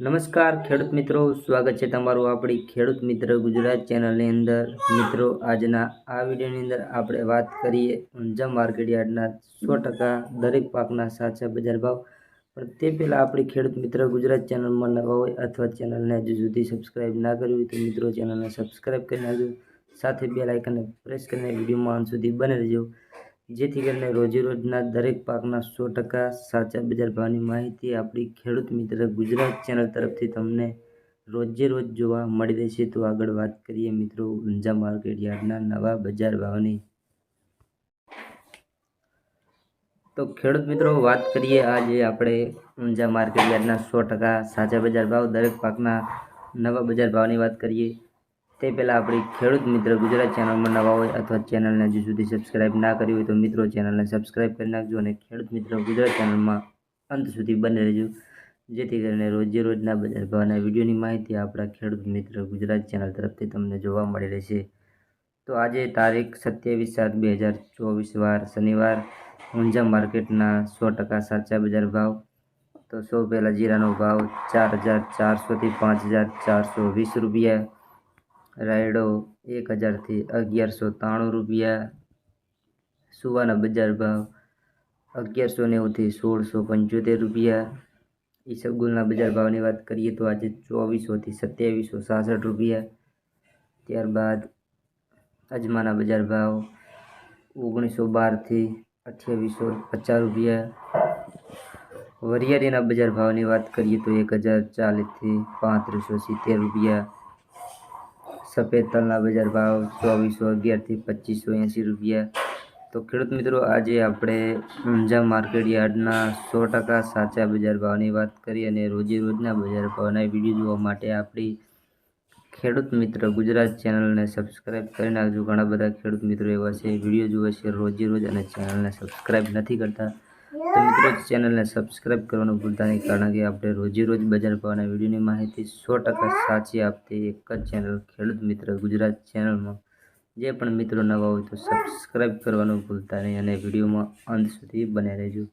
નમસ્કાર, ખેડૂત મિત્રો. સ્વાગત છે તમારું આપણી ખેડૂત મિત્ર ગુજરાત ચેનલની અંદર. મિત્રો, આજના આ વિડીયોની અંદર આપણે વાત કરીએ ઊંઝા માર્કેટ યાર્ડના સો ટકા દરેક પાકના સાચા બજાર ભાવ. પણ તે પહેલાં આપણી ખેડૂત મિત્ર ગુજરાત ચેનલમાં નવા હોય અથવા ચેનલને હજુ સુધી સબસ્ક્રાઇબ ના કરી હોય તો મિત્રો ચેનલને સબસ્ક્રાઇબ કરી નાખજો. સાથે બે લાઇકનને પ્રેસ કરીને વિડીયોમાં અંત સુધી બને રહેજો. જેથી કરીને રોજેરોજના દરેક પાકના સો ટકા સાચા બજાર ભાવની માહિતી આપણી ખેડૂત મિત્ર ગુજરાત ચેનલ તરફથી તમને રોજે રોજ જોવા મળી રહેશે. તો આગળ વાત કરીએ મિત્રો ઊંઝા માર્કેટ યાર્ડના નવા બજાર ભાવની. તો ખેડૂત મિત્રો વાત કરીએ આજે આપણે ઊંઝા માર્કેટ યાર્ડના સો ટકા સાચા બજાર ભાવ દરેક પાકના નવા બજાર ભાવની વાત કરીએ. તે પહેલાં આપણી ખેડૂત મિત્ર ગુજરાત ચેનલમાં નવા હોય અથવા ચેનલને હજુ સુધી સબસ્ક્રાઇબ ના કરી હોય તો મિત્રો ચેનલને સબસ્ક્રાઇબ કરી નાખજો અને ખેડૂત મિત્ર ગુજરાત ચેનલમાં અંત સુધી બને રહેજો. જેથી કરીને રોજે રોજના બજાર ભાવના વિડીયોની માહિતી આપણા ખેડૂત મિત્ર ગુજરાત ચેનલ તરફથી તમને જોવા મળી રહેશે. તો આજે તારીખ સત્યાવીસ સાત બે હજાર ચોવીસ વાર શનિવાર, ઊંઝા માર્કેટના સો ટકા સાચા બજાર ભાવ. તો સૌ પહેલાં જીરાનો ભાવ ચાર હજાર ચારસોથી પાંચ હજાર ચારસો વીસ રૂપિયા રાયડો એક હજારથી અગિયારસો ત્રાણું રૂપિયા. સુવાના બજાર ભાવ અગિયારસો નેવુંથી સોળસો પંચોતેર રૂપિયા. ઈસબગુલના બજાર ભાવની વાત કરીએ તો આજે ચોવીસોથી સત્યાવીસો સાસઠ રૂપિયા. ત્યારબાદ અજમાના બજાર ભાવ ઓગણીસો બારથી અઠ્યાવીસો પચાસ રૂપિયા. વરિયાળીના બજાર ભાવની વાત કરીએ તો એક હજાર ચાલીસથી પાંત્રીસો સિત્તેર રૂપિયા. સફેદ તલના બજાર ભાવ ચોવીસો, અગિયારથી પચીસો, એંસી રૂપિયા. તો ખેડૂત મિત્રો, આજે આપણે ઊંઝા માર્કેટ યાર્ડના સો ટકા સાચા બજાર ભાવની વાત કરી અને રોજે રોજના બજાર ભાવના વીડિયો જોવા માટે આપણી ખેડૂત મિત્ર ગુજરાત ચેનલને સબસ્ક્રાઈબ કરી નાખજો. ઘણા બધા ખેડૂત મિત્રો એવા છે, વીડિયો જુએ છે રોજે રોજ અને ચેનલને સબસ્ક્રાઈબ નથી કરતા. તો મિત્રો ચેનલને સબસ્ક્રાઈબ કરવાનું ભૂલતા નહીં, કારણ કે આપણે રોજે રોજ બજાર ભાવના વિડીયોની માહિતી સો ટકા સાચી આપતી એક જ ચેનલ, ખેડૂત મિત્ર ગુજરાત ચેનલમાં. જે પણ મિત્રો નવા હોય તો સબસ્ક્રાઈબ કરવાનું ભૂલતા નહીં અને વિડીયોમાં અંત સુધી બન્યા રહેજો.